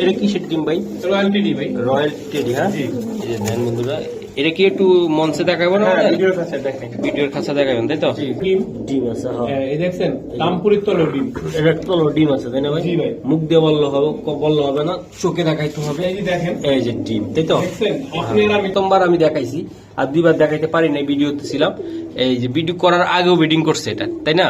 এটা কিসের ডিম ভাই? রয়্যাল টিডি ভাই। রয়্যাল টেডি হ্যাঁ? জি। এই যে দেন বন্ধুরা। এটা কি একটু মঞ্চে দেখাবো না? হ্যাঁ ভিডিওর কাছে দেখেন ভিডিওর কাছে দেখাবেন তাই তো? ডিম ডিম আছে হ্যাঁ। হ্যাঁ, এই দেখছেন ডিম এটা ডিম আছে তাই না ভাই? জি ভাই। মুখ দিয়ে বললে হবে বললে হবে না চোখে দেখাইতে হবে। এই যে দেখেন। এই যে ডিম তাই তো? দেখছেন আপনার আমি প্রথমবার আমি দেখাইছি আর দুইবার দেখাইতে পারি নাই ভিডিওতে ছিলাম। এই যে ভিডিও করার আগেও বিডিং করছে এটা তাই না?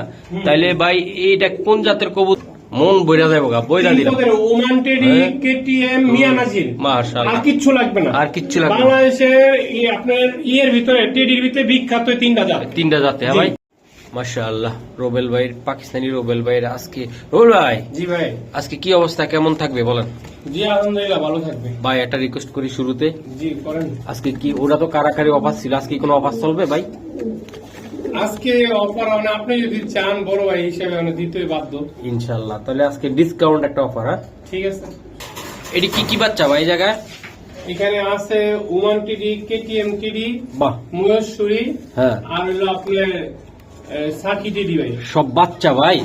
তাইলে ভাই এটা কোন জাতের কবুতর? মন বইরা যাব গা বইরা দিলাম। ওমান টেডি হ্যাঁ। কেটিএম মিয়া নাজির। মাশাআল্লাহ। আর কিচ্ছু লাগবে না। আর কিচ্ছু লাগবে না। বাংলাদেশের আপনার ইয়ের ভিতরে টেডির ভিতরে বিখ্যাত তিনটা জাত। তিনটা জাতে হ্যাঁ ভাই। মাশাআল্লাহ রোবেল ভাইয়ের পাকিস্তানি রোবেল ভাইয়ের আজকে। রোবেল ভাই জি ভাই। আজকে কি অবস্থা কেমন থাকবে বলেন? জি আলহামদুলিল্লাহ ভালো থাকবে। ভাই একটা রিকোয়েস্ট করি শুরুতে। জি করেন। আজকে কি ওরা তো কারাকারি অফার ছিল আজকে কোনো অফার চলবে ভাই? আজকে অফার মানে আপনি যদি চান বড় ভাই হিসেবে মানে দিতেই বাধ্য। ইনশাল্লাহ তাহলে আজকে ডিসকাউন্ট একটা অফার হ্যাঁ? ঠিক আছে। এটি কি কি বাচ্চা ভাই জায়গায়? এখানে আছে ওমান টিডি কেটিএম টিডি বাহ। ময়ূরসুরি হ্যাঁ। আর হলো আপনার সাকি টিডি ভাই। সব বাচ্চা ভাই।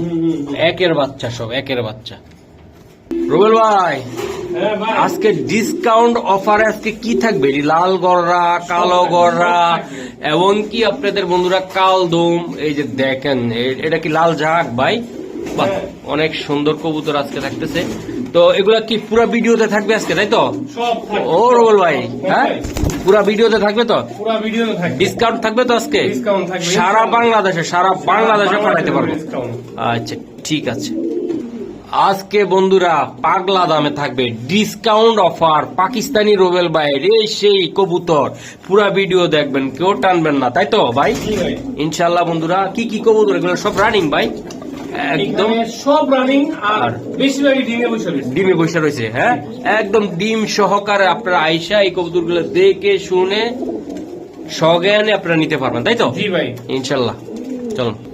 একের বাচ্চা সব একের বাচ্চা। রুবেল ভাই হ্যাঁ আজকে ডিসকাউন্ট অফারে আজকে কি থাকবে? লাল গররা কালো গররা এবং কি আপনাদের বন্ধুরা কালদম এই যে দেখেন এটা কি লাল ঝাঁক ভাই? হ্যাঁ। অনেক সুন্দর কবুতর আজকে থাকতেছে। তো এগুলা কি পুরো ভিডিওতে থাকবে আজকে তাই তো? ও রুবেল ভাই হ্যাঁ? পুরো ভিডিওতে থাকবে তো? ডিসকাউন্ট থাকবে। তো আজকে? সারা বাংলাদেশে সারা বাংলাদেশে পাঠাইতে পারব। আচ্ছা ঠিক আছে। আজকে বন্ধুরা পাগলা দামে থাকবে ডিসকাউন্ট অফার পাকিস্তানি রোবেল ভাইয়ের এই সেই কবুতর। পুরা ভিডিও দেখবেন কেউ টানবেন না তাই তো ভাই? ইনশাল্লাহ বন্ধুরা কি কি কবুতর এগুলো সব রানিং ভাই? একদম সব রানিং আর আর বেশিরভাগই ডিমে বসে রয়েছে। ডিমে বসে রয়েছে হ্যাঁ? একদম ডিম সহকারে আপনারা আইসা এই কবুতরগুলো দেখে শুনে সজ্ঞানে আপনারা নিতে পারবেন তাই তো? জি ভাই। ইনশাল্লাহ চলুন।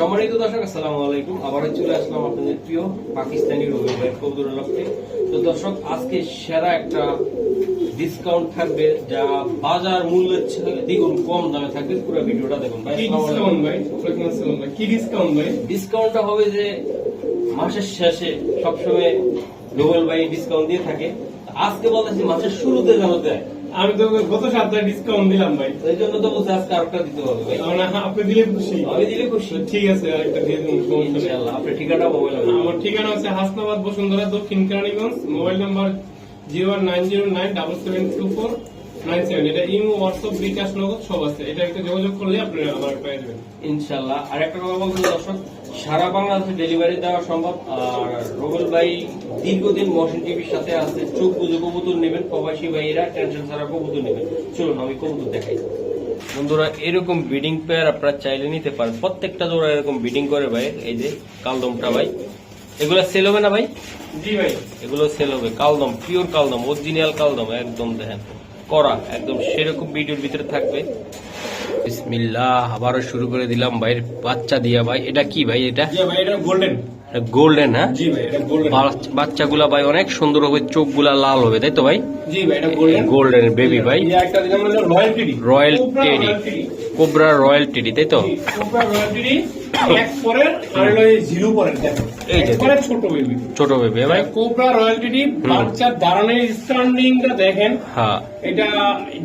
সম্মানিত দর্শক আসসালামু আলাইকুম। আবার চলে আসলাম আপনাদের প্রিয় পাকিস্তানি রবি ভাই লক্ষ্যে। তো দর্শক আজকে সেরা একটা ডিসকাউন্ট থাকবে যা বাজার মূল্যের দ্বিগুণ কম দামে থাকবে। পুরো ভিডিওটা দেখুন ভাই। কি ডিসকাউন্ট ভাই? আসসালাম ভাই কি ডিসকাউন্ট ভাই? ডিসকাউন্টটা হবে যে মাসের শেষে সবসময় রোবেল ভাই ডিসকাউন্ট দিয়ে থাকে। আজকে বলতেছি মাসের শুরুতে যেন দেয়। আমি তো গত সপ্তাহে ডিসকাউন্ট দিলাম ভাই। এই জন্য তো বলছে আজকে আরেকটা দিতে হবে ভাই। আপনি দিলে খুশি। আমি দিলে খুশি। ঠিক আছে আরেকটা দিয়ে দিন ইনশাআল্লাহ আপনার ঠিকানা মোবাইল আমার ঠিকানা হচ্ছে হাসনাবাদ বসুন্ধরা দক্ষিণ Keraniganj mobile number zero one nine zero nine double seven two four nine seven এটা ইমো হোয়াটসঅ্যাপ বিকাশ নগদ সব আছে। এটা একটা যোগাযোগ করলে আপনি আমার পেয়ে যাবেন। ইনশাল্লাহ আর একটা কথা বলতে দর্শক সারা বাংলাদেশে ডেলিভারি দেওয়া সম্ভব। আর রোবেল ভাই দীর্ঘদিন মশন টিভির সাথে আছে। চোখ বুঝে কবুতর নেবেন প্রবাসী ভাইয়েরা টেনশন ছাড়া কবুতর নেবেন। চলুন আমি কবুতর দেখাই। বন্ধুরা এরকম বিডিং পেয়ার আপনারা চাইলে নিতে পারেন। প্রত্যেকটা জোড়া এরকম বিডিং করে ভাই। এই যে কালদমটা ভাই। এগুলো সেল হবে না ভাই? জি ভাই। এগুলো সেল হবে। কালদম পিওর কালদম অরিজিনাল কালদম একদম দেখেন। করা একদম সেরকম ভিডিওর ভিতরে থাকবে। বিসমিল্লাহ আবারও শুরু করে দিলাম ভাইয়ের বাচ্চা দিয়া ভাই। এটা কি ভাই এটা? গোল্ডেন গোল্ডেন হ্যাঁ? বাচ্চাগুলা ভাই অনেক সুন্দর হবে চোখগুলা লাল হবে তাই তো ভাই? গোল্ডেন বেবি ভাই royal teddy cobra royal teddy তাই তো? জিরো এই যে। ছোট বেবি ছোট বেবি ভাই কোবরা রয়্যাল টিডি বাচ্চার দাঁড়ানোর স্ট্যান্ডিংটা দেখেন। হ্যাঁ। এটা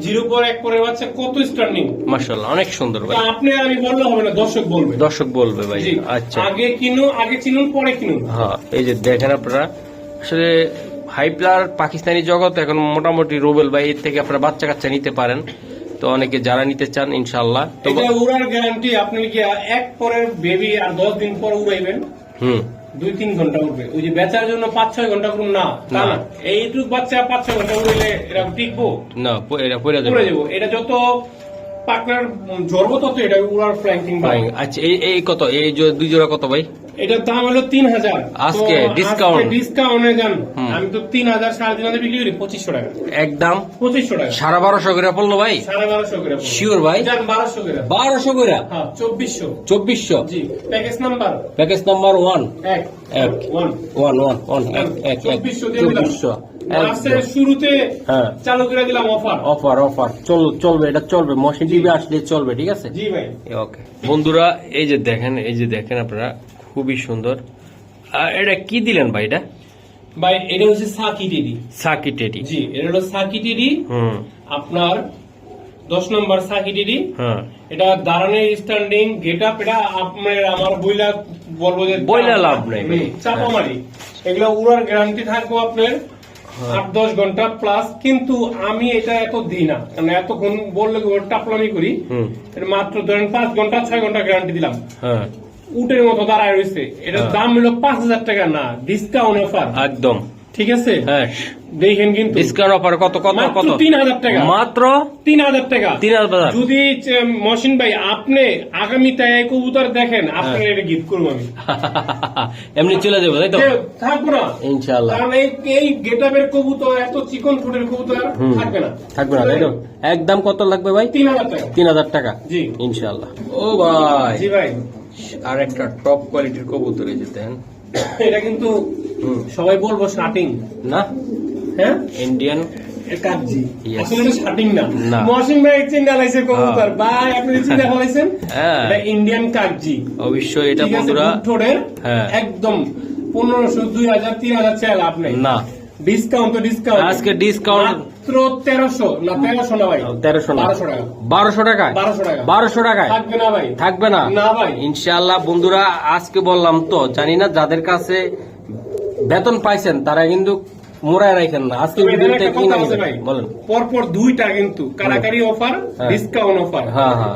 জিরো পর এক পরের বাচ্চা কত স্ট্যান্ডিং মার্শাল্লাহ অনেক সুন্দর ভাই। আপনি আমি বললে হবে না দর্শক বলবে। দর্শক বলবে ভাই আচ্ছা। আগে কিনুন আগে চিনুন পরে কিনুন। হ্যাঁ এই যে দেখেন আপনারা আসলে হাইপ্লার পাকিস্তানি জগৎ এখন মোটামুটি রুবেল ভাই এর থেকে আপনারা বাচ্চা কাচ্চা নিতে পারেন। তো অনেকে যারা নিতে চান ইনশাল্লাহ তো এটা উড়ার গ্যারান্টি আপনি কি এক পরের বেবি আর দশ দিন পর উড়াইবেন? হুম। দুই তিন ঘণ্টা উঠবে। ওই যে বেচার জন্য পাঁচ ছয় ঘণ্টা করুন না না। এইটুক বাচ্চা পাঁচ ছয় ঘণ্টা উঠলে এরা টিকবো? না এটা পড়ে যাবে। যাব। এটা যত পাকনার জর্ব তত এটা উড়ার ফ্ল্যাঙ্কিং আচ্ছা এই এই কত? এই দুই জোড়া কত ভাই? এটার দাম হলো তিন হাজার আজকে discount? ডিসকাউন্টে যান আমি তো তিন হাজার সাড়ে তিন হাজার বিক্রি করি পঁচিশশো টাকা। একদম। পঁচিশশো টাকা। সাড়ে বারোশো করে পড়ল ভাই? সাড়ে বারোশো করে শিওর ভাই। বারোশো করে। বারোশো করে? হ্যাঁ চব্বিশশো। চব্বিশশো? জি package number package number one এক এক। ওয়ান ওয়ান ওয়ান ওয়ান এক এক চব্বিশশো চব্বিশশো। শুরুতে হ্যাঁ। চালু করে দিলাম অফার অফার অফার চল চলবে এটা চলবে। মশিন টিভি আসলে চলবে ঠিক আছে? জি ভাই। ওকে বন্ধুরা এই যে দেখেন এই যে দেখেন আপনারা খুবই সুন্দর। আর এটা কি দিলেন ভাই এটা? ভাই এটা হচ্ছে সাকি টেডি। সাকি টেডি। জি এটা হলো সাকি টেডি। হুম। আপনার দশ নম্বর সাকি টেডি। হ্যাঁ। এটা দাঁড়ানোর স্ট্যান্ডিং গেট আপ এটা আপনার আমার বইলা বলব যে বইলা লাভ নেই ভাই। হুম, চাপামারি এগুলো উড়ার গ্যারান্টি থাকব আপনার হ্যাঁ। আট দশ ঘণ্টা প্লাস কিন্তু আমি এটা এত দিই না। কারণ এতক্ষণ বললে টাপলামি করি। মাত্র ধরেন পাঁচ ঘণ্টা ছয় ঘণ্টা গ্যারান্টি দিলাম। হ্যাঁ। উটের মতো দাঁড়ায় রয়েছে। এটার হ্যাঁ। দাম হলো পাঁচ হাজার টাকা না ডিসকাউন্ট অফার একদম। ঠিক আছে? হ্যাঁ। দেখেন কিন্তু। ডিসকাউন্ট অফার কত কত কত? তিন হাজার টাকা। মাত্র তিন হাজার টাকা। তিন হাজার যদি মহসিন ভাই আপনি আগামীতে এই কবুতর দেখেন আপনার হ্যাঁ। এটা গিফট করব আমি। এমনি চলে যাব তাই তো? থাকব না। ইনশাল্লাহ কারণ এই এই গেটাবের কবুতর এত চিকন ফুটের কবুতর থাকবে না। থাকবে না তাই তো? একদম কত লাগবে ভাই? তিন হাজার টাকা। তিন হাজার টাকা। জি। ইনশাল্লাহ ও ভাই। জি ভাই। আর একটা টপ কোয়ালিটির কবুতর এই যে দেন। এটা কিন্তু সবাই বলব শার্টিং না? হ্যাঁ? ইন্ডিয়ান কাকজি। আসলে এটা শার্টিং না। না। মহসিন ভাই চিন্তা লাইছে কবুতর। ভাই আপনি চিন্তা ফলাইছেন হ্যাঁ। এটা ইন্ডিয়ান কাকজি। অবশ্যই এটা বন্ধুরা। ঠোঁটের হ্যাঁ। একদম পনেরোশো দুই হাজার তিন হাজার আপনি। না। ডিসকাউন্ট তো ডিসকাউন্ট আজকে discount- মাত্র তেরোশো না তেরোশো না ভাই। তেরোশো না। বারোশো টাকা। বারোশো টাকা। বারোশো টাকায় থাকবে না ভাই। থাকবে না। না ভাই। ইনশাআল্লাহ বন্ধুরা আজকে বললাম তো জানি না যাদের কাছে বেতন পাইছেন তারা কিন্তু মোড়ায় রাখেন না। আজকে ভিডিওতে কি কথা না আছে ভাই। বলেন। পরপর দুইটা কিন্তু কারাকারি অফার। Discount offer.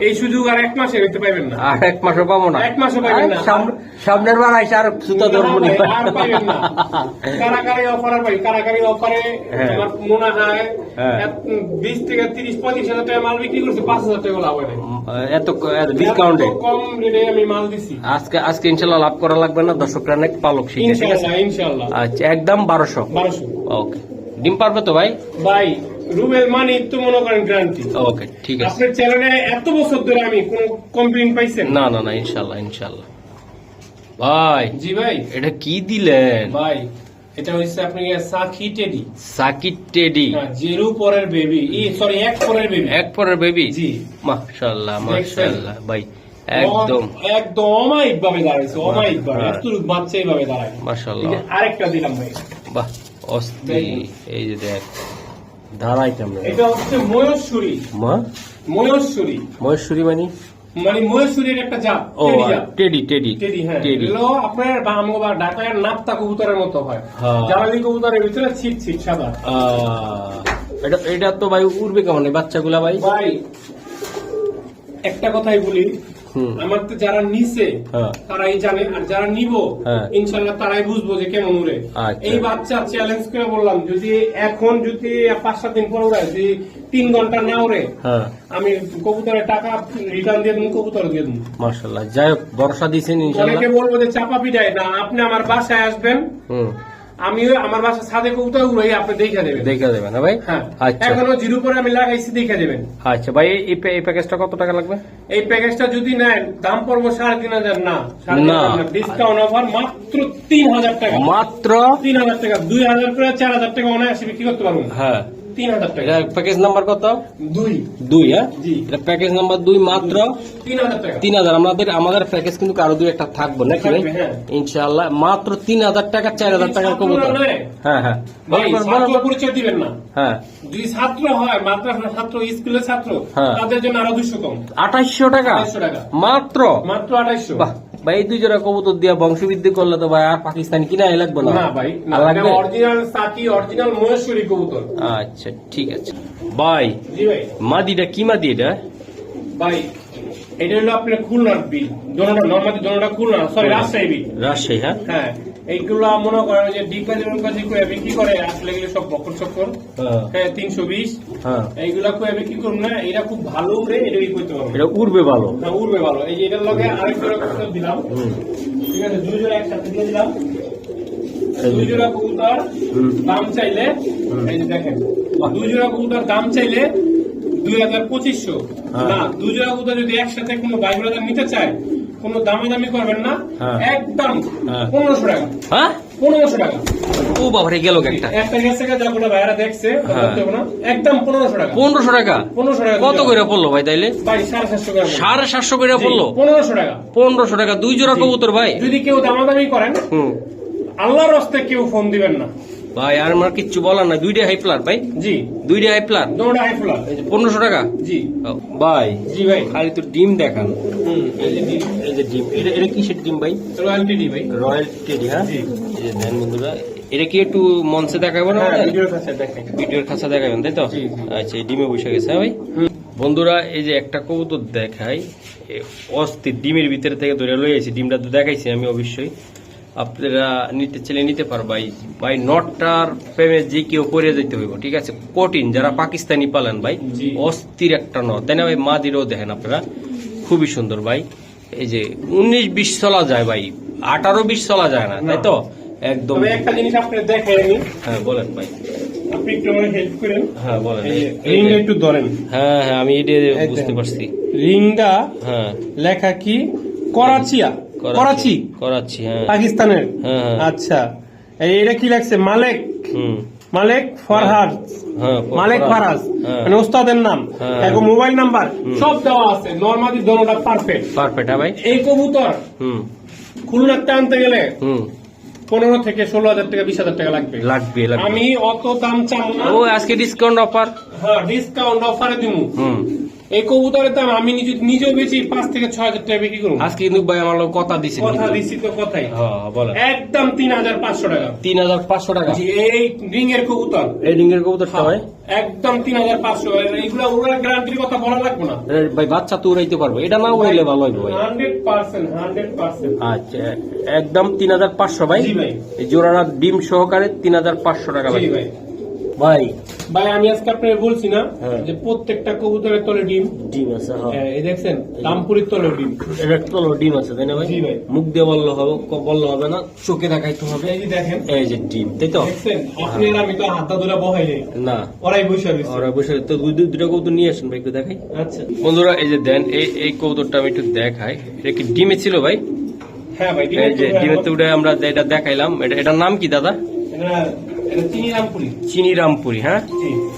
এই সুযোগ আর এক মাসে হইতে পাইবেন না। আর এক মাসও পাবো না। এক মাসও না। সামনের বার আইসা আর সুতা ধরবো না। কারাকারি অফার ভাই কারাকারি অফারে। আমার মনে হয়। বিশ থেকে তিরিশ হাজার টাকা মাল বিক্রি করছে পাঁচ হাজার টাকা লাভ হয় এত ডিসকাউন্টে কম রেটে আমি মাল দিছি। আজকে আজকে ইনশাল্লাহ লাভ করা লাগবে না। দর্শকরা অনেক পালক শিখে ঠিক আছে? আচ্ছা একদম বারোশো। বারোশো। ওকে ডিম পারবে তো ভাই? ভাই রুবেল মানি তো মনে করেন গ্যারান্টি ওকে ঠিক আছে। আপনার চ্যানেলে এত বছর ধরে আমি কোন কমপ্লেন পাইছেন? না না না ইনশাল্লাহ ইনশাল্লাহ। ভাই জি ভাই। এটা কি দিলেন? ভাই এটা হচ্ছে আপনি সাকি টেডি সাকিট টেডি জিরো পরের বেবি ই সরি এক পরের বেবি এক পরের বেবি জি। মাশাআল্লাহ? মাশাআল্লাহ ভাই একদম। একদম অমায়িক ভাবে দাঁড়াইছে অমায়িক ভাবে। একটু বাচ্চা এইভাবে দাঁড়ায় মাশাআল্লাহ আরেকটা দিলাম ভাই। বাহ। দেখুন। এই যে দেখ দাঁড়াই কেমন? এটা হচ্ছে ময়ূরসুরি মা? ময়ূরসুরি মহেশ্বরী মানে? মানে ময়ূরসুরির একটা জাত ও টেডি টেডি টেডি হ্যাঁ। টেডি। আপনার বামো বা ঢাকায় নাপ্তা কবুতরের মতো হয়। হ্যাঁ। জ্বালানি কবুতরের ভিতরে ছিট ছিট সাদা। এটা এটা তো ভাই উড়বে কেমন বাচ্চাগুলা ভাই? ভাই একটা কথাই বলি আমার তো যারা নিছে হ্যাঁ। তারাই জানে আর যারা নিব হ্যাঁ। ইনশাল্লাহ তারাই বুঝব যে কেমন উড়ে। আচ্ছা। এই বাচ্চা চ্যালেঞ্জ করে বললাম যদি এখন যদি পাঁচ সাত দিন পর উড়ায় যদি তিন ঘণ্টা না উড়ে হ্যাঁ। আমি কবুতরের টাকা রিটার্ন দিয়ে দেবো কবুতর দিয়ে দেবো। মাশাআল্লাহ। যাই হোক ভরসা অনেকে বলব যে চাপা পিটায় না আপনি আমার বাসায় আসবেন। হুম। আমি আমার বাসা সাদে কবুতর উড়াই আপনি দেখা দেবেন দেখা দেবেন ভাই? হ্যাঁ। আচ্ছা। এখনও জিরো করে আমি লাগাইছি দেখে দেবেন আচ্ছা ভাই এই- প্যাকেজটা কত টাকা লাগবে? এই প্যাকেজটা যদি নেন দাম পড়ব সাড়ে তিন হাজার না। না। ডিসকাউন্ট অফার মাত্র তিন হাজার টাকা। মাত্র? তিন হাজার টাকা দুই হাজার করে চার হাজার টাকা অনায়াসে বিক্রি করতে পারবেন হ্যাঁ। তিন হাজার টাকা। প্যাকেজ নাম্বার কত? দুই। দুই হ্যাঁ? এটা প্যাকেজ নাম্বার দুই মাত্র তিন হাজার টাকা। তিন হাজার। আমাদের আমাদের প্যাকেজ কিন্তু আরও দুই একটা থাকব নাকি ভাই? হ্যাঁ। ইনশাআল্লাহ। মাত্র তিন হাজার টাকা চার হাজার টাকার কবুতর। হ্যাঁ হ্যাঁ। ভাই বলেন, বলেন, ছাত্র বলেন। পরিচয় দিবেন না। হ্যাঁ। যদি ছাত্র হয় মাদ্রাসা ছাত্র স্কুলের ছাত্র হ্যাঁ। তাদের জন্য আরও দুশো কম। আঠাইশশো টাকা? টাকা। মাত্র? মাত্র আঠাইশো বাহ। ভাই এই দুই জোড়া কবুতর দিয়া বংশবৃদ্ধি করলে তো ভাই আর পাকিস্তান কিনা লাগবে না। না ভাই লাগবে? অরিজিনাল সাকি অরিজিনাল মহেশ্বরী কবুতর। আচ্ছা ঠিক আছে। ভাই জি ভাই। মাদিটা কি মাদি এটা? ভাই এটা হলো আপনার খুলনার বিল। দোনোটা নর্মাদি দোনোটা খুলনা সরি রাজশাহী বিল। রাজশাহী হ্যাঁ? হ্যাঁ। এইগুলো মনে করেন যে ডিগবাজি রুগবাজি করে বিক্রি করে আসলে এগুলো সব বকর চক্কর। হ্যাঁ, হ্যাঁ তিনশো বিশ। হ্যাঁ। এইগুলা করে বিক্রি করুন না এটা খুব ভালো উঠে এটা বিক্রি করতে পারব এটা উড়বে ভালো। না উঠবে ভালো। এই যে এটার লগে আরেক জোড়া কবুতর দিলাম। ঠিক আছে দুই জোড়া একসাথে দিয়ে দিলাম। দুই জোড়া কবুতর দাম চাইলে এই যে দেখেন দুই জোড়া কবুতর দাম চাইলে দুই হাজার পঁচিশশো। হ্যাঁ। না দুই জোড়া কবুতর যদি একসাথে কোনো ভাই ব্রাদার নিতে চায় কোনো দামাদামি করবেন না হ্যাঁ। একদম হ্যাঁ। পনেরোশো টাকা। হ্যাঁ? পনেরোশো টাকা। ও বাবারে গেল একটা একটা গেছে যা ভাইরা দেখছে একদম পনেরোশো টাকা। পনেরোশো টাকা? পনেরোশো টাকা কত করে পড়ল ভাই তাইলে? ভাই সাড়ে সাতশো টাকা সাড়ে সাতশো করে পড়ল? পনেরোশো টাকা। পনেরোশো টাকা দুই জোড়া। কবুতর ভাই। যদি কেউ দামাদামি করেন হুম। আল্লাহর হস্তে কেউ ফোন দিবেন না। ভাই আর আমার কিচ্ছু বলার না দুইটা হাই প্লার ভাই। জি। দুইটা হাই প্লার দুটোটা হাই ফ্লার পনেরোশো টাকা? জি। ভাই জি ভাই। খালি তো ডিম দেখান। এই যে ডিম এটা এটা কিসের ডিম ভাই? রয়্যালটি ডি ভাই। রয়্যাল টেডি হ্যাঁ? জি। দেন বন্ধুরা এটা কি একটু মঞ্চে দেখাবো না হ্যাঁ ভিডিওর খাঁচা দেখাবেন তাই তো। আচ্ছা এই ডিমে বসে গেছে হ্যাঁ ভাই? বন্ধুরা এই যে একটা কবুতর দেখাই অস্থির ডিমের ভিতরে থেকে ধরে লই আছি ডিমটা তো দেখাইছি আমি অবশ্যই। আপনারা নিতে চাইলে নিতে পার ভাই। ভাই নটটার প্রেমে যে কেউ করে যেতে হইব ঠিক আছে? কঠিন যারা পাকিস্তানি পালেন ভাই অস্থির একটা নট তাই না ভাই? মাদিরও দেখেন আপনারা। খুবই সুন্দর ভাই। এই যে উনিশ বিশ চলা যায় ভাই। আঠারো বিশ চলা যায় না তাই তো? একদম। একটা জিনিস আপনি দেখেন হ্যাঁ বলেন ভাই। আপনি একটু আমার হেল্প করেন। হ্যাঁ বলেন। রিংটা একটু ধরেন। হ্যাঁ হ্যাঁ আমি এটা বুঝতে পারছি। রিংটা হ্যাঁ। লেখা কি? করাচিয়া। করাচি। করাচ্ছি হ্যাঁ। পাকিস্তানের? হ্যাঁ, হ্যাঁ। আচ্ছা। এটা কি লাগছে মালেক। হুম। মালেক ফরহাদ। হ্যাঁ মালেক ফারাজ। হ্যাঁ। মানে ওস্তাদের নাম। এখন মোবাইল নাম্বার। সব দেওয়া আছে। নর্মালি দোনোটা পারফেক্ট। পারফেক্ট হ্যাঁ ভাই। এই কবুতর হুম। খুলনাতে আনতে গেলে হুম। পনেরো থেকে ষোলো হাজার টাকা বিশ হাজার টাকা লাগবে। লাগবে আমি অত দাম চাবো ও আজকে ডিসকাউন্ট অফার হ্যাঁ ডিসকাউন্ট অফারে দিমু। হুম। এই কবুতরের দাম আমি নিজে নিজেও বেশি পাঁচ থেকে ছয় হাজার টাকা বিক্রি করব। আজকে কিন্তু ভাই আমার কথা কথা দিচ্ছি তো কথাই। হ্যাঁ বলেন। একদম তিন হাজার পাঁচশো টাকা। তিন হাজার পাঁচশো টাকা। এই রিং এর কবুতর। এই রিংয়ের কবুতরটা ভাই? একদম তিন হাজার পাঁচশো। এইগুলা ওরা গ্যারান্টির কথা বলা লাগবে না। ভাই বাচ্চা তো উড়াইতে পারবে। এটা না উড়াইলে ভালো হইবে ভাই। হান্ড্রেড পার্সেন্ট হান্ড্রেড পার্সেন্ট আচ্ছা একদম তিন হাজার পাঁচশো ভাই। জি ভাই। এই জোড়াটা ডিম সহকারে তিন হাজার পাঁচশো টাকা ভাই। ভাই। ভাই আমি আজকে আপনাকে বলছি না হ্যাঁ। যে প্রত্যেকটা কবুতরের তলে ডিম। ডিম আছে হ্যাঁ। হ্যাঁ, এই দেখছেন দামপুরির তলে ডিম। এটা তো ডিম আছে তাই না ভাই? জি ভাই। মুখ দিয়ে বললে হবে বললে হবে না চোখে দেখাইতে হবে। এই যে দেখেন। এই যে ডিম তাই তো? দেখছেন আপনার আমি তো হাতটা ধরে বহাই না। ওরাই বসে রয়েছে। ওরা বসে তো দুই দুই- দুটা কৌতুর নিয়ে আসেন ভাই একটু দেখাই। আচ্ছা। বন্ধুরা এই যে দেন এই এই কৌতুরটা আমি একটু দেখাই। এটা কি ডিমে ছিল ভাই? হ্যাঁ ভাই ডিম উঠে আমরা এটা দেখাইলাম। এটা এটার নাম কি দাদা? চিনি রামপুরি হ্যাঁ?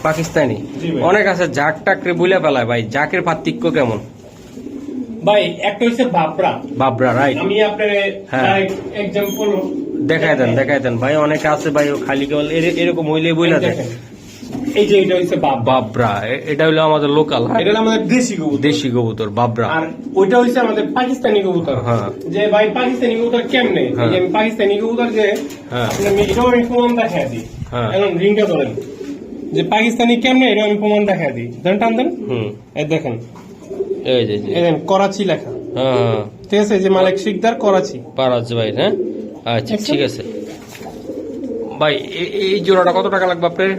পাকিস্তানি। অনেক আছে জাক টাকরে বুলে ফেলায় ভাই। জাকের পার্থক্য কেমন? ভাই একটা হচ্ছে বাবরা। বাবরা রাইট আমি আপনার হ্যাঁ। এক্সাম্পল দেখাই দেন দেখায় দেন। ভাই অনেকে আছে ভাই ও খালি কেবল এরকম হইলে বইলা দেয়। এই যে এটা হচ্ছে বাবরা। এটা হলো আমাদের লোকাল এটা হলো আমাদের দেশি কবুতর। দেশি কবুতর বাবরা। আর ওইটা হচ্ছে আমাদের পাকিস্তানি কবুতর। হ্যাঁ। যে ভাই পাকিস্তানি কবুতর কেমনে? এই যে আমি পাকিস্তানি কবুতর যে হ্যাঁ। এটাও আমি প্রমাণ দেখা দিই। হ্যাঁ। এখন রিংটা ধরেন। যে পাকিস্তানি কেমনে এটা আমি প্রমাণ দেখা দিই। দেন টান দেন। হুম। দেখেন। এই যে দেখেন করাচি লেখা। হ্যাঁ হ্যাঁ। ঠিক আছে যে মালিক শিকদার করাচি। পারাজ ভাই হ্যাঁ? আচ্ছা আচ্ছা। ঠিক আছে। ভাই এই জোড়াটা কত টাকা লাগবে আপনার?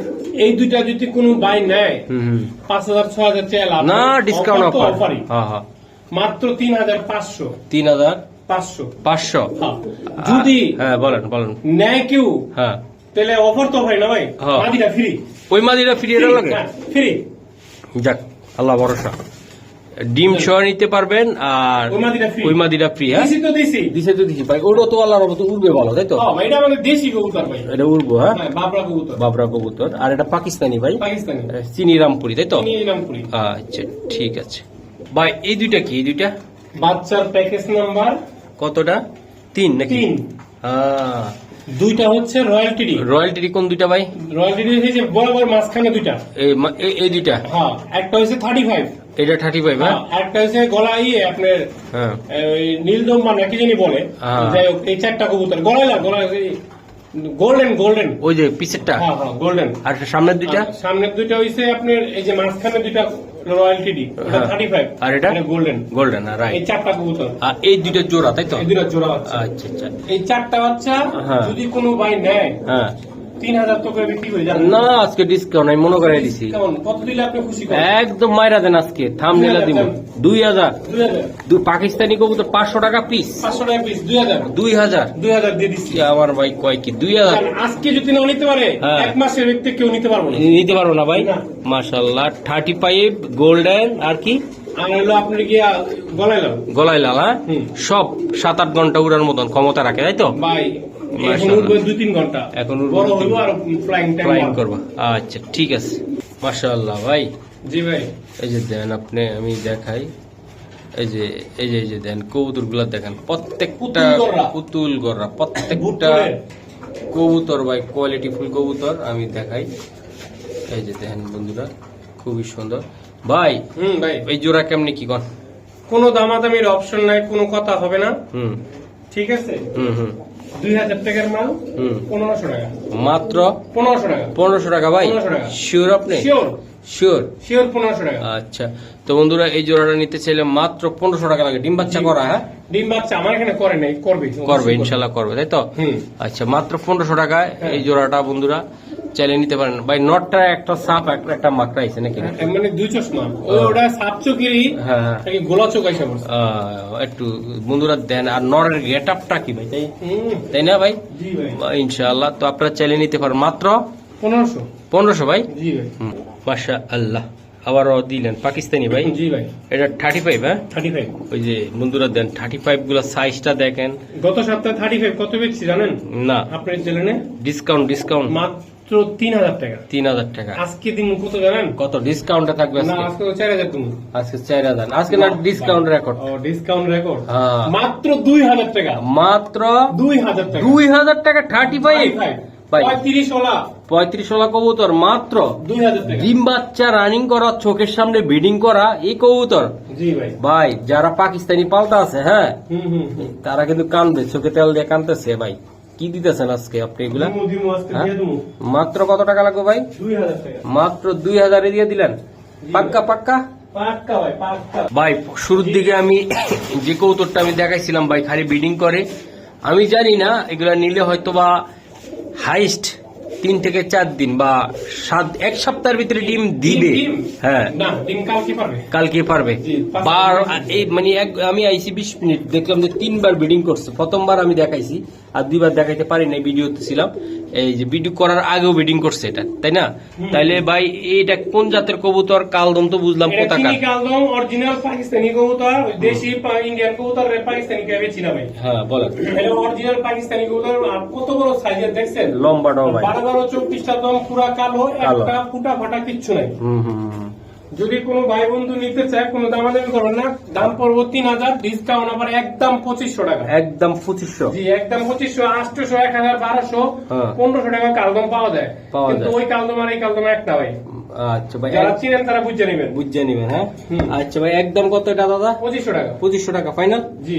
এই দুইটা যদি কোনো বাই নেয়। পাঁচ হাজার ছ হাজার চেয়ে লাভ না ডিসকাউন্ট অফার। হ্যাঁ হ্যাঁ মাত্র তিন হাজার পাঁচশো। তিন হাজার? পাঁচশো। পাঁচশো? হ্যাঁ। যদি হ্যাঁ বলেন বলেন। নেয় কেউ হ্যাঁ তাহলে অফার তো হয় না ভাই। হ্যাঁ। মাদিটা ফ্রি ওই মাদিটা ফ্রি এটা লাগে? ফ্রি যাক আল্লাহ ভরসা। ডিম সহ নিতে পারবেন আর ওই মাদিরা ফ্রি হ্যাঁ? দিছি তো দিছি। ভাই ওটা তো আল্লাহর মতো উড়বে ভালো তাই তো? হ্যাঁ এটা আমাদের দেশি কবুতর ভাই। এটা উড়বো হ্যাঁ? হ্যাঁ বাবরা কবুতর। বাবরা কবুতর। আর এটা পাকিস্তানি ভাই? পাকিস্তানি। চিনি রামপুরি তাই তো? চিনি নাম করি আচ্ছা ঠিক আছে। ভাই এই দুইটা কি? এই দুইটা? বাচ্চার প্যাকেজ নাম্বার কতটা? তিন নাকি? তিন। হ্যাঁ দুইটা হচ্ছে রয়্যালটি রয়্যালটি কোন দুইটা ভাই? রয়্যালটি হচ্ছে বড় বড় মাঝখানে দুইটা। এই এই- এই দুইটা? হ্যাঁ একটা হচ্ছে থার্টি ফাইভ এটা থার্টি ফাইভ হ্যাঁ একটা হচ্ছে গলা ইয়ে আপনার হ্যাঁ। ওই নীলদম্বা নাকি জানি বলে। হ্যাঁ। যাই হোক এই চারটা কবুতর গলায় না গলায় গোল্ডেন গোল্ডেন ওই যে পিছেরটা হ্যাঁ হ্যাঁ গোল্ডেন আর সামনের দুইটা? সামনের দুইটা হইছে আপনার এই যে মাঝখানে দুইটা ওটা আর এটা? গোল্ডেন গোল্ডেন আর এই চারটা কবুতর। আর এই দুইটা জোড়া তাই তো? এই দুটা জোড়া আচ্ছা আচ্ছা। এই চারটা বাচ্চা। যদি কোনো ভাই নেয় হ্যাঁ। তিন হাজার টাকা বিক্রি করে না আজকে ডিসকাউন্ট আমি মনে করে দিছি। কত দিলে আপনি খুশি একদম মাইরা দেন আজকে থাম নিলা দিব দুই হাজার। দুই পাকিস্তানি কবুতর পাঁচশো টাকা পিস পাঁচশো টাকা পিস দুই হাজার। দুই হাজার। দুই হাজার দিয়ে দিচ্ছি। আমার ভাই কয় কি দুই হাজার? আজকে যদি না নিতে পারে হ্যাঁ। এক মাসের ব্যক্তি কেউ নিতে পারব না। নিতে পারব না ভাই। মাশাল্লাহ থার্টি ফাইভ গোল্ডেন আর কি? গলায় লাল। হ্যাঁ? সব সাত আট ঘণ্টা উড়ার মতন ক্ষমতা রাখে তাই তো? ভাই এখন ফ্লাইং আচ্ছা ঠিক আছে। মাশাল্লাহ ভাই। জি ভাই। এই যে দেন আপনি আমি দেখাই। এই যে এই যে এই যে দেন কবুতরগুলা দেখেন। প্রত্যেকটা পুতুল গররা। প্রত্যেকটা কবুতর ভাই কোয়ালিটি ফুল কবুতর আমি দেখাই। এই যে দেখেন বন্ধুরা খুবই সুন্দর। ভাই হুম ভাই। এই জোড়া কেমনি কি কন? কোনো দামাদামির অপশন নাই কোনো কথা হবে না। হুম। ঠিক আছে? হুম হুম। দুই হাজার টাকার মাল পনেরোশো টাকা। মাত্র পনেরোশো টাকা। পনেরোশো টাকা ভাই? শিওর আপনি? শিওর শিওর শিওর পনেরোশো টাকা। আচ্ছা। তো বন্ধুরা এই জোড়াটা নিতে চাইলে মাত্র পনেরোশো টাকা লাগে। ডিম বাচ্চা করা হ্যাঁ? ডিম বাচ্চা আমার এখানে করে নাই করবে। করবে ইনশাল্লাহ করবে। তাই তো? আচ্ছা মাত্র পনেরোশো টাকায় হ্যাঁ। এই জোড়াটা বন্ধুরা। চাইলে নিতে পারেন। ভাই নটটা একটা সাপ একটা মাকড়া আছে নাকি? মানে দুই চশমা। ওই ওটা সাপ চোখেরই হ্যাঁ হ্যাঁ। গোলা চোখ আইসা একটু বন্ধুরা দেন আর নরের গেট আপটা কি ভাই? তাই তাই না ভাই? জি ভাই। ইনশাআল্লাহ তো আপনারা চাইলে নিতে পারেন। মাত্র পনেরোশো। পনেরোশো ভাই? জি ভাই। মাসা আল্লাহ আবারও দিলেন পাকিস্তানি ভাই? জি ভাই। এটা থার্টি ফাইভ হ্যাঁ? থার্টি ফাইভ ওই যে বন্ধুরা দেন থার্টি ফাইভগুলো সাইজটা দেখেন। গত সপ্তাহে থার্টি ফাইভ কত বেচছি জানেন? না। আপনার চ্যানেলে ডিসকাউন্ট ডিসকাউন্ট মাত্র তিন হাজার টাকা। তিন হাজার টাকা। আজকে দিন কত জানেন? কত? ডিসকাউন্টে থাকবে আজকে? আজকে চার হাজার তুমি আজকে চার হাজার। আজকে না ডিসকাউন্ট রেকর্ড ডিসকাউন্ট রেকর্ড হ্যাঁ। মাত্র দুই হাজার টাকা। মাত্র দুই হাজার টাকা। দুই হাজার টাকা থার্টি ফাইভ পঁয়ত্রিশ ওলা পঁয়ত্রিশ ষোলো কবুতর মাত্র ডিম বাচ্চা রানিং করা চোখের সামনে ব্রিডিং করা এই কবুতর। ভাই। ভাই যারা পাকিস্তানি পালতা আছে হ্যাঁ। তারা কিন্তু কানবে চোখে তেল দিয়ে কানতেছে ভাই। কি দিতেছেন আজকে আপনি এগুলা? হ্যাঁ? মাত্র কত টাকা লাগবে ভাই? মাত্র দুই হাজারে দিয়ে দিলেন। পাক্কা পাক্কা? পাক্কা ভাই পাক্কা। ভাই শুরুর দিকে আমি যে কৌতরটা আমি দেখাইছিলাম ভাই খালি বিডিং করে আমি জানি না এগুলা নিলে হয়তো বা হাইস্ট তিন থেকে চার দিন বা সাত এক সপ্তাহের ভিতরে ডিম দিবে। হ্যাঁ। কালকে পারবে। বার এই মানে এক- আমি আইসি বিশ মিনিট দেখলাম যে তিনবার ব্রিডিং করছে। প্রথমবার আমি দেখাইছি আর দুইবার দেখাইতে পারি নাই ভিডিওতে ছিলাম এই যে ভিডিও করার আগেও ব্রিডিং করছে এটা তাই না? তাইলে ভাই এটা কোন জাতের কবুতর? কালদম তো বুঝলাম পতাকা। কালদম অরিজিনাল পাকিস্তানি কবুতর দেশি ইন্ডিয়ান কবুতর রে পাকিস্তানি কে বেচি ভাই হ্যাঁ বলেন। অরিজিনাল পাকিস্তানি কবুতর আর কত বড় সাইজের দেখছেন? লম্বাটাও ভাই। বারো চব্বিশটা দম পুরা কালো। একটা ফুটা ফাটা কিচ্ছু নাই। যদি কোনো ভাই বন্ধু নিতে চায় কোনো দামাদামি করবেন না দাম পড়ব তিন হাজার ডিসকাউন্ট আবার একদম পঁচিশশো টাকা। একদম পঁচিশশো। জি একদম পঁচিশশো আটশোশো এক হাজার বারোশো হ্যাঁ। পনেরোশো টাকা কালদম পাওয়া যায়। পাওয়া কিন্তু যায়। ওই কালদম আর এই কালদম একটা ভাই। আচ্ছা ভাই যারা চিনেন তারা বুঝে নেবেন। বুঝে নিবেন হ্যাঁ? আচ্ছা ভাই একদম কত এটা দাদা? পঁচিশশো টাকা। পঁচিশশো টাকা ফাইনাল জি।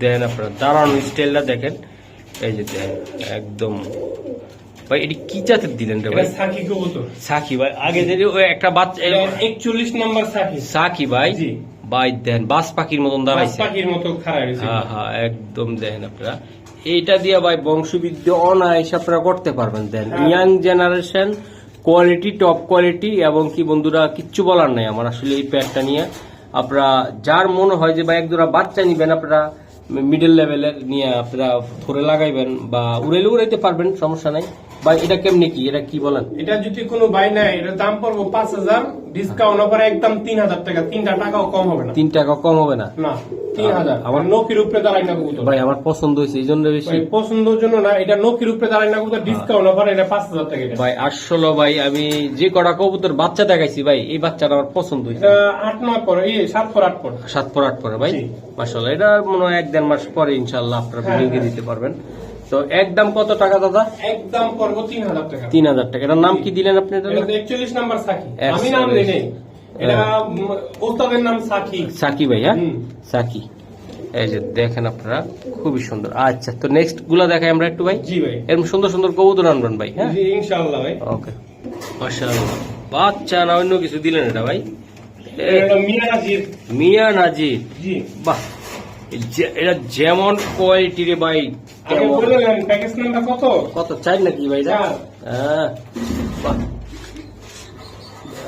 দেন আপনারা দাঁড়ানো স্টাইলটা দেখেন। এই যে একদম। ভাই এটি কি জাতের দিলেন রে ভাই? সাকি কবুতর। সাকি ভাই আগে যে একটা বাচ্চা একচল্লিশ নাম্বার সাকি। সাকি ভাই? জি। ভাই দেন বাস পাখির মতন বাস পাখির মতো হয়েছে। হ্যাঁ হ্যাঁ একদম দেখেন আপনারা। এইটা দিয়ে ভাই বংশবৃদ্ধি অনায়াসে আপনারা করতে পারবেন দেন। হ্যাঁ। Young generation quality top quality এবং কি বন্ধুরা কিচ্ছু বলার নাই আমার আসলে এই প্যাডটা নিয়ে। আপনারা যার মনে হয় যে ভাই একজোড়া বাচ্চা নিবেন আপনারা মিডল লেভেলের নিয়ে আপনারা ধরে লাগাইবেন বা উড়াইলে উড়াইতে পারবেন, সমস্যা নাই। বা এটা কেমনি কি? এটা কি বলেন? এটা যদি কোনো ভাই নাই এটা দাম পড়ব পাঁচ হাজার ডিসকাউন্ট অফার একদম তিন হাজার টাকা। তিনটা টাকাও কম হবে না। তিন টাকা কম হবে না? না তিন হাজার। আমার- নকির উপরে দাঁড়াই না কবুতর। ভাই আমার পছন্দ হয়েছে এই জন্য বেশি। পছন্দের জন্য না এটা নকির উপরে দাঁড়াই না কবুতর ডিসকাউন্ট অফার এটা পাঁচ হাজার টাকা। ভাই আসলে ভাই আমি যে কটা কবুতর বাচ্চা দেখাইছি ভাই এই বাচ্চাটা আমার পছন্দ হয়েছে। এটা আট নয় পরে এই সাত পর আট পর। সাত পর আট পরে ভাই। মাসাল্লাহ এটা মনে হয় এক দেড় মাস পরে ইনশাল্লাহ আপনারা হ্যাঁ, হ্যাঁ। দিতে পারবেন। তো একদম কত টাকা দাদা? একদম পড়ব তিন হাজার টাকা। তিন হাজার টাকা। এটার নাম কি দিলেন আপনি এটা একচল্লিশ নাম্বার সাকি। আমি নাম এটা হ্যাঁ। ওস্তাদের নাম সাকি। সাকি ভাই হ্যাঁ? সাকি। এই যে দেখেন আপনারা খুবই সুন্দর। আচ্ছা তো নেক্সটগুলা দেখাই আমরা একটু ভাই। জি ভাই। এরকম সুন্দর সুন্দর কবুতর আনবেন ভাই হ্যাঁ? জি ইনশাআল্লাহ ভাই। ওকে। মাশাআল্লাহ। বাচ্চা না অন্য কিছু দিলেন এটা ভাই? এটা মিয়াজির মিয়া নাজির। জি। বাহ এটা যেমন কোয়ালিটি রে ভাই? প্যাকেজ নামটা কত? কত চাই নাকি ভাই? হ্যাঁ।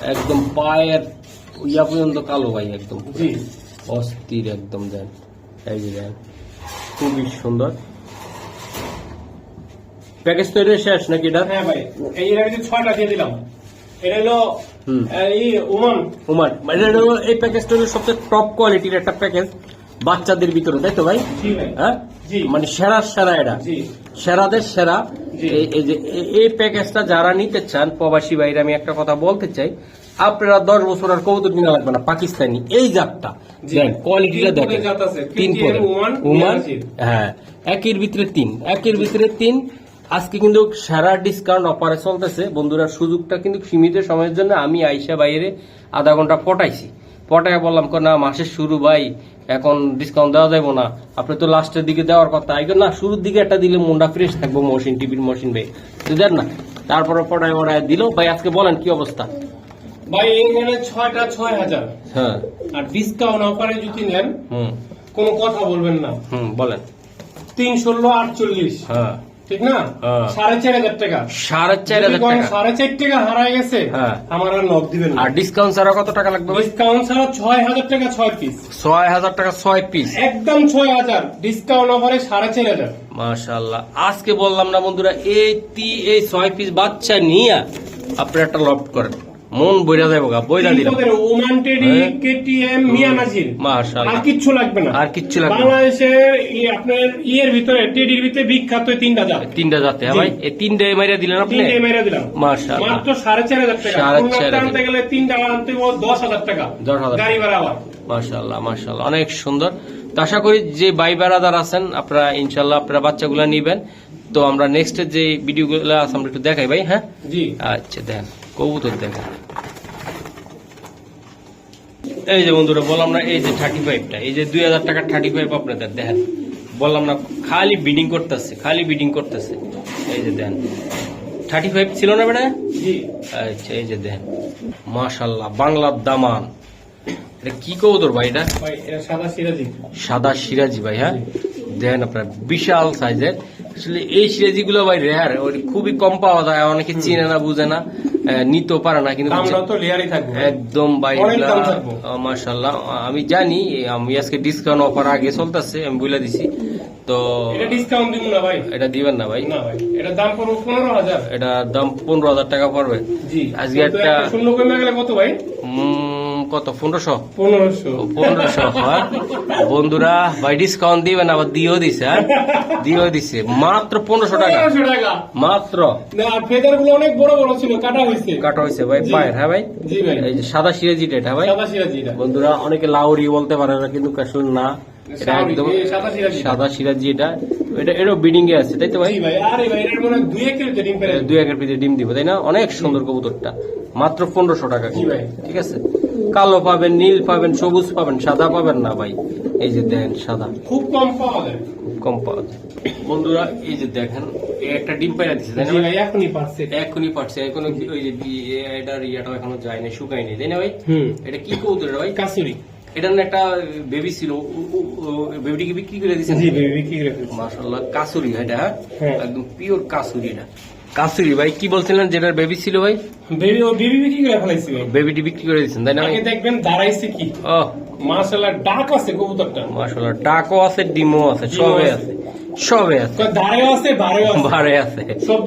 একদম পায়ের ইয়া পর্যন্ত কালো ভাই একদম অস্থির একদম দেন এই যে দেন খুবই সুন্দর। প্যাকেজ তৈরি হয়ে শেষ নাকি এটা? হ্যাঁ ভাই এই এর আগে ছয়টা দিয়ে দিলাম এটা হলো। এই ওমান। উমার মানে এটা হলো- এই প্যাকেজটা হলো সবচেয়ে টপ কোয়ালিটির একটা প্যাকেজ। বাচ্চাদের ভিতরে তাই তো ভাই? হ্যাঁ? মানে সেরা সেরা এটা সেরাদের সেরা। এই- যে এই প্যাকেজটা যারা নিতে চান প্রবাসী বাইরে আমি একটা কথা বলতে চাই আপনারা দশ বছর আর কবুতর কিনা লাগবে না? পাকিস্তানি। এই জাতটা। কোয়ালিটিটা দেখেন। তিন ওমান, হ্যাঁ। একের ভিতরে তিন। একের ভিতরে তিন। আজকে কিন্তু সারা ডিসকাউন্ট অফারে চলতেছে। বন্ধুরা সুযোগটা কিন্তু সীমিত সময়ের জন্য আমি আইসা বাইরে আধা ঘণ্টা পটাইছি। পটায় বললাম কো, না মাসের শুরু ভাই এখন ডিসকাউন্ট দেওয়া যাবে না। আপনি তো লাস্টের দিকে দেওয়ার কথা। আগে না শুরুর দিকে একটা দিলে মনটা ফ্রেশ থাকব মশিন টিভির মশিন ভাই। তো দেন না তারপরে পটায় পটায় দিল। ভাই আজকে বলেন কি অবস্থা? ভাই এখানে ছয়টা ছয় হাজার। হ্যাঁ। আর ডিসকাউন্ট অফারে যদি নেন হুম। কোনো কথা বলবেন না। হুম বলেন। তিন ষোলো আটচল্লিশ। হ্যাঁ। ঠিক না? হ্যাঁ। সাড়ে চার হাজার টাকা। সাড়ে চার হাজার টাকা। সাড়ে চার টাকা হারায় গেছে হ্যাঁ। আমার আর নক দিবেন আর ডিসকাউন্ট ছাড়া কত টাকা লাগবে ডিসকাউন্ট ছাড়া ছয় হাজার টাকা ছয় পিস ছয় হাজার টাকা ছয় পিস একদম ছয় হাজার। ডিসকাউন্ট অফারে সাড়ে চার হাজার। মাশাল্লাহ আজকে বললাম না বন্ধুরা এই তি এই ছয় পিস বাচ্চা নিয়ে আপনি একটা লফট করেন। মন বইরা যাব গা বইরা দিলাম। ওমান টেডি হ্যাঁ। কেটিএম মিয়া নাজির। মাশাল্লাহ আর কিচ্ছু লাগবে না। আর কিচ্ছু লাগবে। বাংলাদেশের ই- আপনার ইয়ের ভিতরে টেডির ভিতরে বিখ্যাত এই তিনটা জাত। তিনটা যাতে হ্যাঁ ভাই? এই তিনটে মাইরা দিলেন আপনি? তিনটে মেরে দিলাম। মাশাল্লাহ মাত্র সাড়ে চার হাজার টাকা। সাড়ে খুলনাতে চার হাজার। আনতে গেলে তিনটা আনতে দশ হাজার টাকা। দশ হাজার। গাড়ি ভাড়া আবার। মাশাল্লাহ অনেক সুন্দর। তো আশা করি যে ভাই বেড়াদার আছেন আপনারা ইনশাল্লাহ আপনারা বাচ্চাগুলো নিবেন। তো আমরা নেক্সট যে ভিডিওগুলো আছে আমরা একটু দেখাই ভাই হ্যাঁ? জি। আচ্ছা দেন। কবুতর দেখেন। এই যে বন্ধুরা বললাম না এই যে থার্টি ফাইভটা এই যে দুই হাজার টাকার থার্টি ফাইভ আপনাদের দেখেন। বললাম না খালি বিডিং করতেছে খালি বিডিং করতেছে। এই যে দেন থার্টি ফাইভ ছিল না বেটা আচ্ছা এই যে দেন মাশাল্লাহ বাংলার দামান। এটা কি কবুতর তোর ভাই এটা সাদা সিরাজি। সাদা সিরাজি ভাই হ্যাঁ? দেখেন আপনার বিশাল সাইজের আসলে এই সিরাজি গুলো ভাই রেয়ার খুবই কম পাওয়া যায় অনেকে চিনে না বুঝে না নিতেও পারে না কিন্তু একদম ভাই। মার্শাল্লাহ আমি জানি আমি আজকে ডিসকাউন্ট অফার আগে চলতেছে আমি বলে দিছি। তো এটা ডিসকাউন্ট দিব না ভাই। এটা দিবেন না ভাই? না ভাই এটা দাম পড়বে পনেরো হাজার। এটা দাম টাকা পড়বে। জি আজকে একটা- শূন্য কমে গেলে কত ভাই? কত? পনেরোশো? পনেরোশো। পনেরোশো হ্যাঁ? বন্ধুরা ভাই ডিসকাউন্ট দিবেন আবার দিয়েও দিছে হ্যাঁ? দিয়েও দিছে। মাত্র পনেরোশো টাকা। মাত্র। ফেদারগুলো অনেক বড় বড় ছিল কাটা হয়েছে। কাটা হয়েছে ভাই পায়ের হ্যাঁ ভাই? ভাই। এই যে সাদা সিরাজিটা এটা ভাই? সিরাজি এটা। বন্ধুরা অনেকে লাউরি বলতে পারে না কিন্তু আসলে না। এটা একদম সাদা সিরাজি। এটা। এটা। এটাও বিডিং এ আছে তাই তো ভাই? ভাই। ভাই হয় দুই একের পিঠে ডিম দিব তাই না? অনেক সুন্দর কবুতরটা। মাত্র পনেরোশো টাকা ভাই। ঠিক আছে? কালো পাবেন নীল পাবেন সবুজ পাবেন সাদা পাবেন না ভাই। এই যে দেন সাদা। খুব কম পাওয়া যায়। খুব কম পাওয়া যায়। বন্ধুরা এই যে দেখেন একটা ডিম পাইরা দিচ্ছে তাই না ভাই? এখনই পারছে। এখনই পারছে। এখনও ওই যে এটার ইয়াটা এখনও যায়নি শুকায়নি তাই না ভাই? হুম। এটা কি রে ভাই? কাসুরি। এটার না একটা বেবি ছিল বেবিটিকে বিক্রি করে দিয়েছেন? জি বেবি কি রেখে মাশাল্লাহ কাসুরি এটা হ্যাঁ? হ্যাঁ। একদম পিওর কাসুরি এটা। কাসুরি ভাই কি বলছিলেন যেটার বেবি ছিল ভাই? বেবি ও বেবি বিক্রি করে ফেলাইছি ভাই। বেবিটি বিক্রি করে দিয়েছেন তাই না আগে দেখবেন দাঁড়াইছে কি? ও। মাশাআল্লাহ ডাক আছে কবুতরটা। মাশাল্লাহ ডাকও আছে ডিমও আছে সবই আছে। সবই আছে। দাঁড়েও আছে বাড়েও আছে। ভারে আছে সব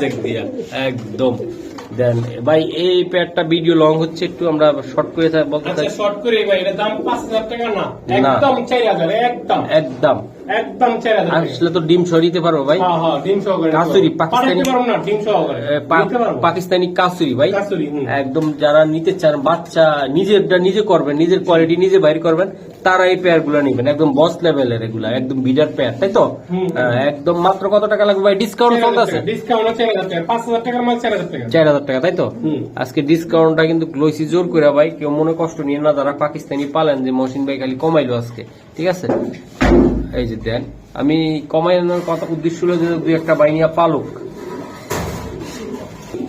দিক দিয়ে একদম। দেন ভাই এই প্যাডটা ভিডিও লং হচ্ছে একটু আমরা শর্ট করে বলতে আচ্ছা চাই। শর্ট করে ভাই এটা দাম পাঁচ হাজার টাকা না। একদম চার হাজার একদম। একদম। একদম চার। আসলে তো ডিম সরিতে পারব ভাই। হ্যাঁ হ্যাঁ ডিম কাসুরি, পাকিস্তানি- পারব না ডিম পাকিস্তানি কাসুরি ভাই। একদম যারা নিতে চান বাচ্চা নিজেরটা নিজে করবেন নিজের কোয়ালিটি নিজে বাইর করবেন তারা এই পেয়ারগুলো নিবেন। একদম বস লেভেলের এগুলা একদম বিডার পেয়ার তাই তো? একদম মাত্র কত টাকা লাগবে ভাই? ডিসকাউন্ট চলতেছে। ডিসকাউন্ট চার হাজার টাকা টাকার মাল চার হাজার টাকা চার হাজার টাকা তাই তো। আজকে ডিসকাউন্টটা কিন্তু লইছি জোর করে ভাই কেউ মনে কষ্ট নিয়ে না যারা পাকিস্তানি পালেন যে মহসিন ভাই খালি কমাইলো আজকে ঠিক আছে? এই যে দেন আমি কমাই আনার কথা উদ্দেশ্য হলো যে দুই একটা বাইনিয়া পালুক।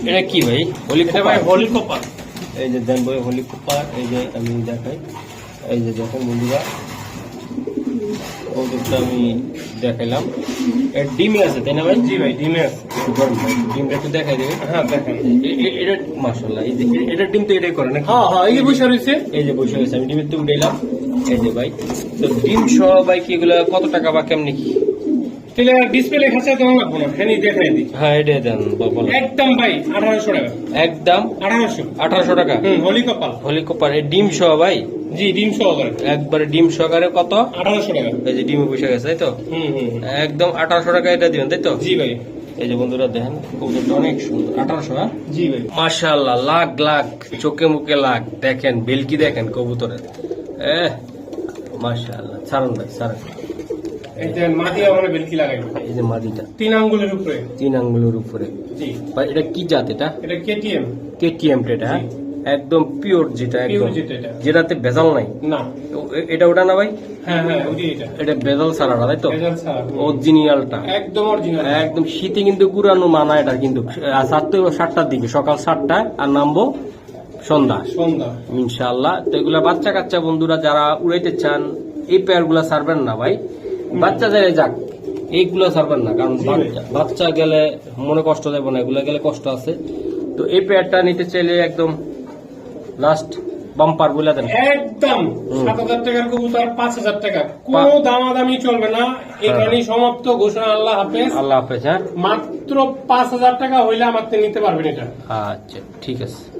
এটা কি ভাই? হোলি এটা ভাই হোলি কপার। এই যে দেন ভাই হোলি কুপার এই যে আমি দেখাই। এই যে দেখেন বন্ধুরা কৌতুকটা আমি দেখাইলাম। ডিমে আছে তাই না ভাই? জি ভাই ডিমে আছে। গরম ভাই ডিমটা একটু দেখাই দেবে? হ্যাঁ দেখেন এটা মাশাল্লাহ এই যে এ- এটার ডিম তো এটাই করে নাকি? হ্যাঁ হ্যাঁ এই যে বসে রয়েছে। এই যে বসে গেছে আমি ডিমের তো উঠাইলাম এই যে ভাই তো ডিম সহ ভাই কি এগুলো কত টাকা বা কেমনি কি? তাহলে ডিসপ্লে খাঁচা দেওয়া লাগবো না ফ্যানি দেখাই দিই। হ্যাঁ এটা দেন বলো। একদম ভাই আঠারোশো টাকা। একদম? আঠারোশো। আঠারোশো টাকা? হুম হোলি কপাল। হোলি এই ডিম সহ ভাই? জি ডিম সহকারে। একবারে ডিম সহকারে কত? আঠারোশো টাকা। এই যে ডিমে বসে গেছে তাই তো? হুম হুম হুম। একদম আঠারোশো টাকা এটা দিবেন তাই তো? জি ভাই। এই যে বন্ধুরা দেখেন কবুতরটা অনেক সুন্দর। আঠারোশো হ্যাঁ? জি ভাই। মাশাল্লাহ লাখ লাখ চোখে মুখে লাখ। দেখেন বেলকি দেখেন কবুতরের। এ মাশাল্লাহ ছাড়ুন ভাই ছাড়ুন। এই যে মাদিটা তিন আঙ্গুলের উপরে। তিন আঙ্গুলের উপরে। জি। ভাই এটা কি জাত এটা? এটা কেটিএম কেটিএম এটা হ্যাঁ? একদম পিওর যেটা একদম। যেটাতে ভেজাল নাই। না। এটা ওটা না ভাই? হ্যাঁ হ্যাঁ এটা। ভেজাল ছাড়াটা তাই তো? ছাড়া অরিজিনালটা একদম অরিজিনাল একদম শীতে কিন্তু কুরানো মানা এটা কিন্তু। সাতটা সাতটার দিকে সকাল সাতটায় আর নামবো সন্ধ্যা। সন্ধ্যা। ইনশাআল্লাহ। তো এগুলা বাচ্চা কাচ্চা বন্ধুরা যারা উড়াইতে চান এই পেয়ারগুলা ছাড়বেন না ভাই। বাচ্চা যাই যাক এইগুলা ছাড়বেন না। কারণ বাচ্চা গেলে মনে কষ্ট দেবো না এগুলা গেলে কষ্ট আছে। তো এই পেয়ারটা নিতে চাইলে একদম লাস্ট বাম্পার বলে দেন। একদম। সাত হাজার টাকার কবুতর পাঁচ হাজার টাকা। কোনো দামাদামি চলবে না। এখানেই সমাপ্ত ঘোষণা আল্লাহ হাফেজ। আল্লাহ হাফেজ হ্যাঁ। মাত্র পাঁচ হাজার টাকা হইলে আমার নিতে পারবেন এটা। আচ্ছা ঠিক আছে।